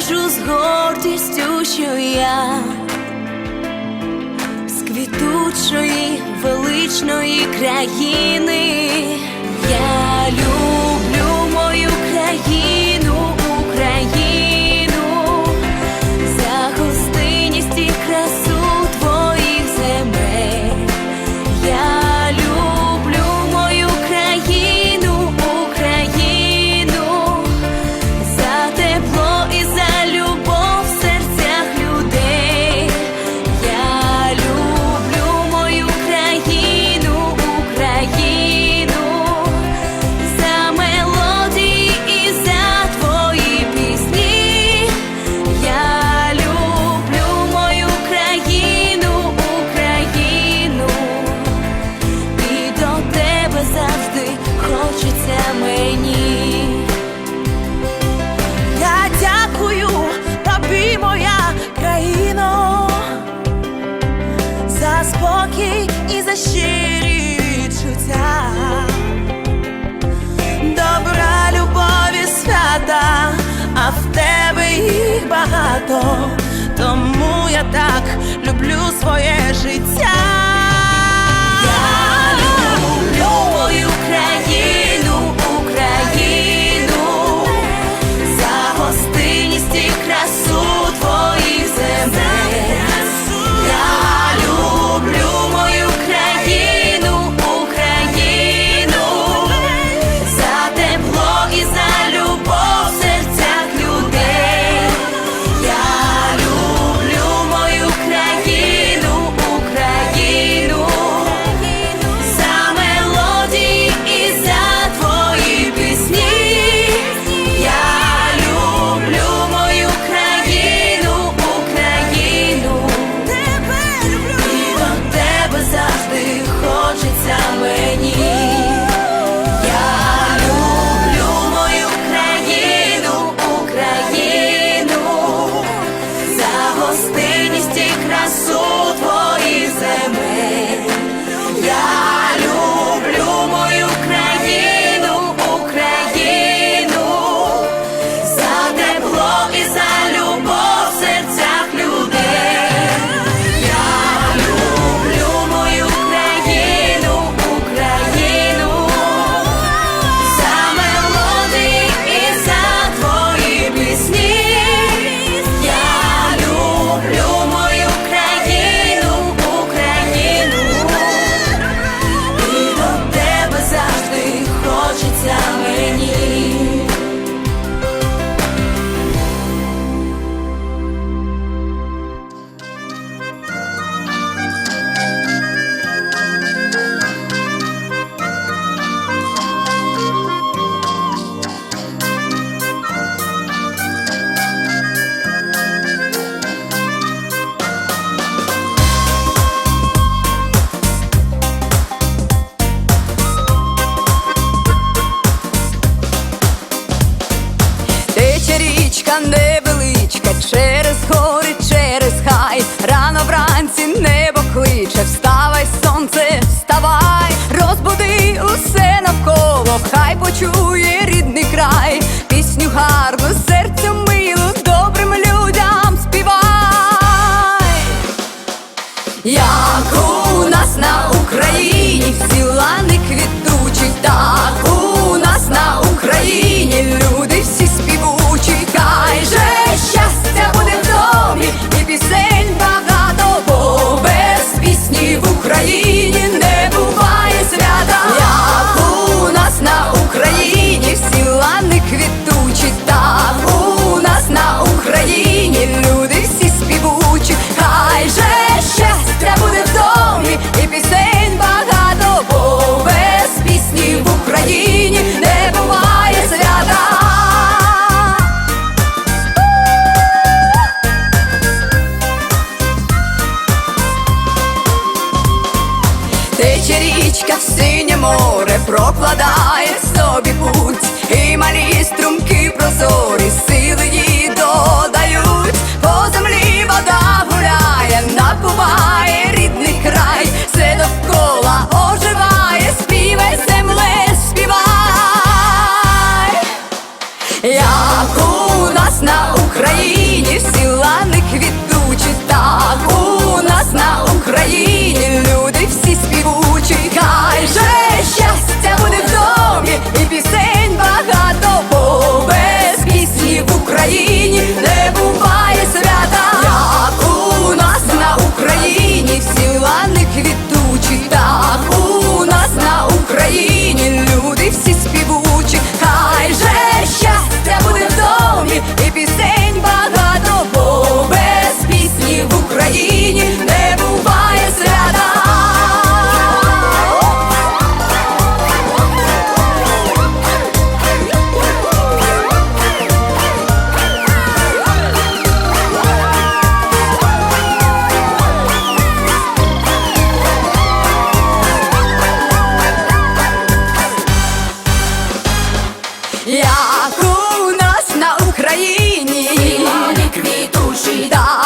скажу з гордістю, що я з квітучої величної країни я люблю. щирі відчуття, добра любові свята, а в тебе їх багато, тому я так люблю своє життя. oczy тече річка, в синє море прокладає собі путь, і малі струмки прозорі, сили її додають, по землі вода гуляє, напуває рідний край, все довкола оживає, співай земле, співай, як у нас на Україні всі лани квітучі, так у нас на Україні. люди Всі співу Хай же щастя буде в домі, і пісень багато, бо без пісні в Україні. як у нас на Україні, квітучий да.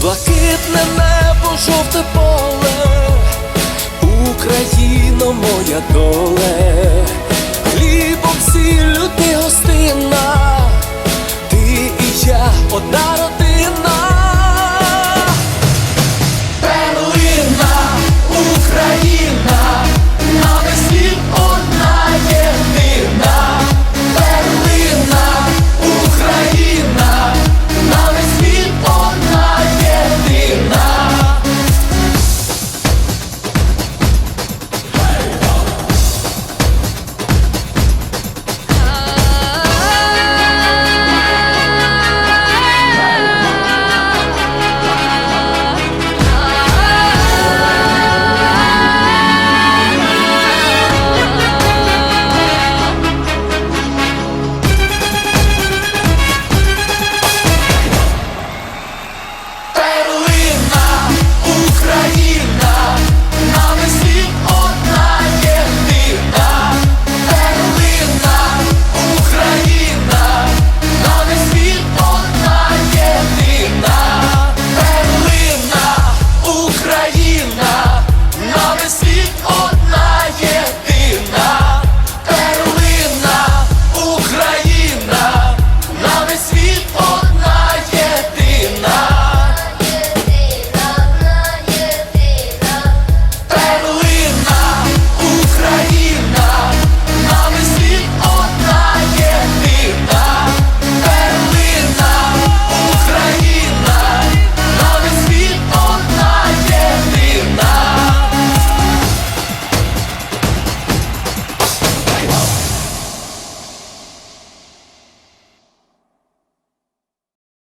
блакитне небо, жовте поле, Україно, моя доле, хлібом всі люди гостина, ти і я одна родина.